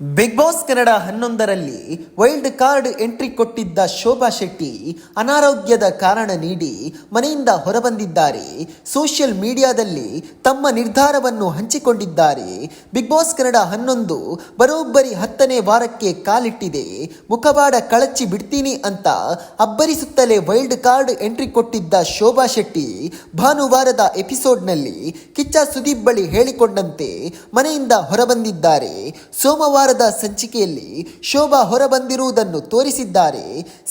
Big boss Kannada ಹನ್ನೊಂದರಲ್ಲಿ wild card entry ಕೊಟ್ಟಿದ್ದ ಶೋಭಾ ಶೆಟ್ಟಿ ಅನಾರೋಗ್ಯದ ಕಾರಣ ನೀಡಿ ಮನೆಯಿಂದ ಹೊರಬಂದಿದ್ದಾರೆ. ಸೋಷಿಯಲ್ ಮೀಡಿಯಾದಲ್ಲಿ ತಮ್ಮ ನಿರ್ಧಾರವನ್ನು ಹಂಚಿಕೊಂಡಿದ್ದಾರೆ. ಬಿಗ್ ಬಾಸ್ ಕನ್ನಡ ಹನ್ನೊಂದು ಬರೋಬ್ಬರಿ ಹತ್ತನೇ ವಾರಕ್ಕೆ ಕಾಲಿಟ್ಟಿದೆ. ಮುಖವಾಡ ಕಳಚಿ ಬಿಡ್ತೀನಿ ಅಂತ ಅಬ್ಬರಿಸುತ್ತಲೇ ವೈಲ್ಡ್ ಕಾರ್ಡ್ ಎಂಟ್ರಿ ಕೊಟ್ಟಿದ್ದ ಶೋಭಾ ಶೆಟ್ಟಿ ಭಾನುವಾರದ ಎಪಿಸೋಡ್ನಲ್ಲಿ ಕಿಚ್ಚ ಸುದೀಪ್ ಬಳಿ ಹೇಳಿಕೊಂಡಂತೆ ಮನೆಯಿಂದ ಹೊರಬಂದಿದ್ದಾರೆ. ಸೋಮವಾರದ ಸಂಚಿಕೆಯಲ್ಲಿ ಶೋಭಾ ಹೊರಬಂದಿರುವುದನ್ನು ತೋರಿಸಿದ್ದಾರೆ.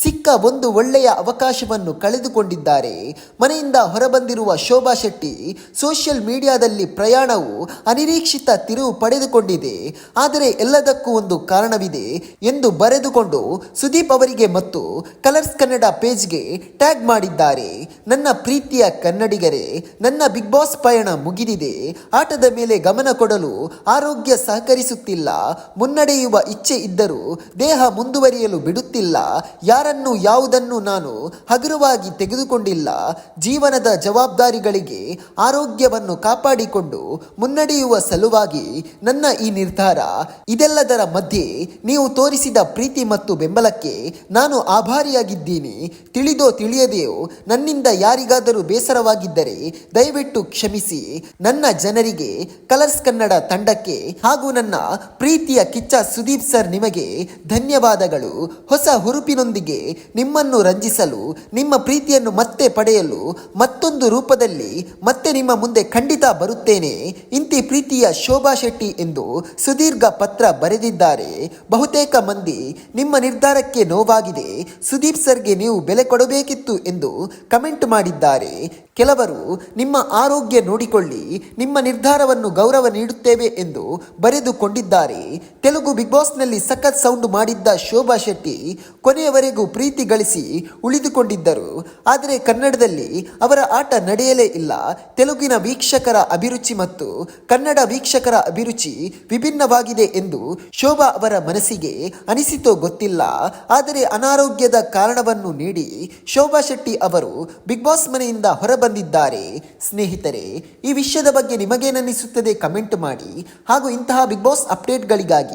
ಸಿಕ್ಕ ಒಂದು ಒಳ್ಳೆಯ ಅವಕಾಶವನ್ನು ಕಳೆದುಕೊಂಡಿದ್ದಾರೆ. ಮನೆಯಿಂದ ಹೊರಬಂದಿರುವ ಶೋಭಾ ಶೆಟ್ಟಿ, ಸೋಷಿಯಲ್ ಮೀಡಿಯಾದಲ್ಲಿ ಪ್ರಯಾಣವು ಅನಿರೀಕ್ಷಿತ ತಿರುವು ಪಡೆದುಕೊಂಡಿದೆ. ಆದರೆ ಎಲ್ಲದಕ್ಕೂ ಒಂದು ಕಾರಣವಿದೆ ಎಂದು ಬರೆದುಕೊಂಡು ಸುದೀಪ್ ಅವರಿಗೆ ಮತ್ತು ಕಲರ್ಸ್ ಕನ್ನಡ ಪೇಜ್ಗೆ ಟ್ಯಾಗ್ ಮಾಡಿದ್ದಾರೆ. ನನ್ನ ಪ್ರೀತಿಯ ಕನ್ನಡಿಗರೇ, ನನ್ನ ಬಿಗ್ ಬಾಸ್ ಪಯಣ ಮುಗಿದಿದೆ. ಆಟದ ಮೇಲೆ ಗಮನ ಕೊಡಲು ಆರೋಗ್ಯ ಸಹಕರಿಸುತ್ತಿಲ್ಲ. ಮುನ್ನಡೆಯುವ ಇಚ್ಛೆ ಇದ್ದರೂ ದೇಹ ಮುಂದುವರಿಯಲು ಬಿಡುತ್ತಿಲ್ಲ. ಯಾರನ್ನು ಯಾವುದನ್ನು ನಾನು ಹಗುರವಾಗಿ ತೆಗೆದುಕೊಂಡಿಲ್ಲ. ಜೀವನದ ಜವಾಬ್ದಾರಿಗಳಿಗೆ ಆರೋಗ್ಯವನ್ನು ಕಾಪಾಡಿಕೊಂಡು ಮುನ್ನಡೆಯುವ ಸಲುವಾಗಿ ನನ್ನ ಈ ನಿರ್ಧಾರ. ಇದೆಲ್ಲದರ ಮಧ್ಯೆ ನೀವು ತೋರಿಸಿದ ಪ್ರೀತಿ ಮತ್ತು ಬೆಂಬಲಕ್ಕೆ ನಾನು ಆಭಾರಿಯಾಗಿದ್ದೀನಿ. ತಿಳಿದೋ ತಿಳಿಯದೆಯೋ ನನ್ನಿಂದ ಯಾರಿಗಾದರೂ ಬೇಸರವಾಗಿದ್ದರೆ ದಯವಿಟ್ಟು ಕ್ಷಮಿಸಿ. ನನ್ನ ಜನರಿಗೆ ಕಲರ್ಸ್ ಕನ್ನಡ ತಂಡಕ್ಕೆ ಹಾಗೂ ನನ್ನ ಪ್ರೀತಿಯ ಕಿಚ್ಚ ಸುದೀಪ್ ಸರ್ ನಿಮಗೆ ಧನ್ಯವಾದಗಳು. ಹೊಸ ಹುರುಪಿನೊಂದಿಗೆ ನಿಮ್ಮನ್ನು ರಂಜಿಸಲು, ನಿಮ್ಮ ಪ್ರೀತಿಯನ್ನು ಮತ್ತೆ ಪಡೆಯಲು, ಮತ್ತೊಂದು ರೂಪದಲ್ಲಿ ಮತ್ತೆ ನಿಮ್ಮ ಮುಂದೆ ಖಂಡಿತ ಬರುತ್ತೇನೆ. ಇಂತಿ ಪ್ರೀತಿಯ ಶೋಭಾ ಶೆಟ್ಟಿ ಎಂದು ಸುದೀರ್ಘ ಪತ್ರ ಬರೆದಿದ್ದಾರೆ. ಬಹುತೇಕ ಮಂದಿ ನಿಮ್ಮ ನಿರ್ಧಾರಕ್ಕೆ ನೋವಾಗಿದೆ. ಸುದೀಪ್ ಸರ್ಗೆ ನೀವು ಬೆಲೆ ಕೊಡಬೇಕಿತ್ತು ಎಂದು ಕಮೆಂಟ್ ಮಾಡಿದ್ದಾರೆ. ಕೆಲವರು, ನಿಮ್ಮ ಆರೋಗ್ಯ ನೋಡಿಕೊಳ್ಳಿ, ನಿಮ್ಮ ನಿರ್ಧಾರವನ್ನು ಗೌರವ ನೀಡುತ್ತೇವೆ ಎಂದು ಬರೆದುಕೊಂಡಿದ್ದಾರೆ. ತೆಲುಗು ಬಿಗ್ ಬಾಸ್ನಲ್ಲಿ ಸಖತ್ ಸೌಂಡ್ ಮಾಡಿದ್ದ ಶೋಭಾ ಶೆಟ್ಟಿ ಕೊನೆಯವರೆಗೂ ಪ್ರೀತಿ ಗಳಿಸಿ ಉಳಿದುಕೊಂಡಿದ್ದರು. ಆದರೆ ಕನ್ನಡದಲ್ಲಿ ಅವರ ಆಟ ನಡೆಯಲೇ ಇಲ್ಲ. ತೆಲುಗಿನ ವೀಕ್ಷಕರ ಅಭಿರುಚಿ ಮತ್ತು ಕನ್ನಡ ವೀಕ್ಷಕರ ಅಭಿರುಚಿ ವಿಭಿನ್ನವಾಗಿದೆ ಎಂದು ಶೋಭಾ ಅವರ ಮನಸ್ಸಿಗೆ ಅನಿಸಿತೋ ಗೊತ್ತಿಲ್ಲ. ಆದರೆ ಅನಾರೋಗ್ಯದ ಕಾರಣವನ್ನು ನೀಡಿ ಶೋಭಾ ಶೆಟ್ಟಿ ಅವರು ಬಿಗ್ ಬಾಸ್ ಮನೆಯಿಂದ ಹೊರಬಂದಿದ್ದಾರೆ. ಸ್ನೇಹಿತರೆ, ಈ ವಿಷಯದ ಬಗ್ಗೆ ನಿಮಗೇನನ್ನಿಸುತ್ತದೆ ಕಮೆಂಟ್ ಮಾಡಿ. ಹಾಗೂ ಇಂತಹ ಬಿಗ್ ಬಾಸ್ ಅಪ್ಡೇಟ್ಗಳಿಗಾಗಿ